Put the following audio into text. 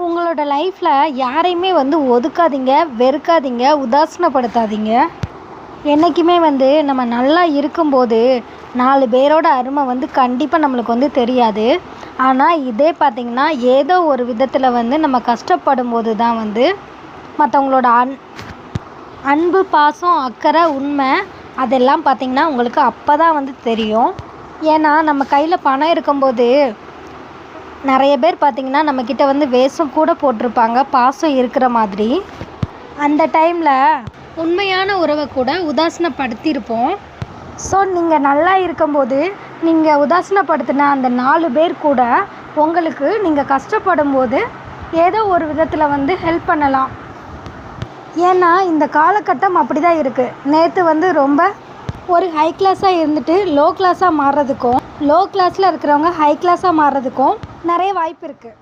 உங்களோட லைஃப்பில் யாரையுமே வந்து ஒதுக்காதீங்க வெறுக்காதீங்க உதாசீனப்படுத்தாதீங்க. என்றைக்குமே வந்து நம்ம நல்லா இருக்கும்போது நாலு பேரோட அருமை வந்து கண்டிப்பாக நம்மளுக்கு வந்து தெரியாது. ஆனால் இதே பார்த்திங்கன்னா ஏதோ ஒரு விதத்தில் வந்து நம்ம கஷ்டப்படும் போது தான் வந்து மற்றவங்களோட அன் அன்பு பாசம் அக்கறை உண்மை அதெல்லாம் பார்த்திங்கன்னா உங்களுக்கு அப்போ தான் வந்து தெரியும். ஏன்னா நம்ம கையில் பணம் இருக்கும்போது நிறைய பேர் பார்த்திங்கன்னா நம்மக்கிட்ட வந்து வேஷம் கூட போட்டிருப்பாங்க பாசம் இருக்கிற மாதிரி. அந்த டைமில் உண்மையான உறவை கூட உதாசனப்படுத்தியிருப்போம். ஸோ நீங்கள் நல்லா இருக்கும்போது நீங்கள் உதாசனப்படுத்தின அந்த நாலு பேர் கூட உங்களுக்கு நீங்கள் கஷ்டப்படும் போது ஏதோ ஒரு விதத்தில் வந்து ஹெல்ப் பண்ணலாம். ஏன்னா இந்த காலகட்டம் அப்படி தான் இருக்குது நேற்று வந்து ரொம்ப ஒரு ஹை கிளாஸாக இருந்துட்டு லோ கிளாஸாக மாறுறதுக்கும் லோ கிளாஸில் இருக்கிறவங்க ஹை கிளாஸாக மாறுறதுக்கும் நிறைய வாய்ப்பு இருக்குது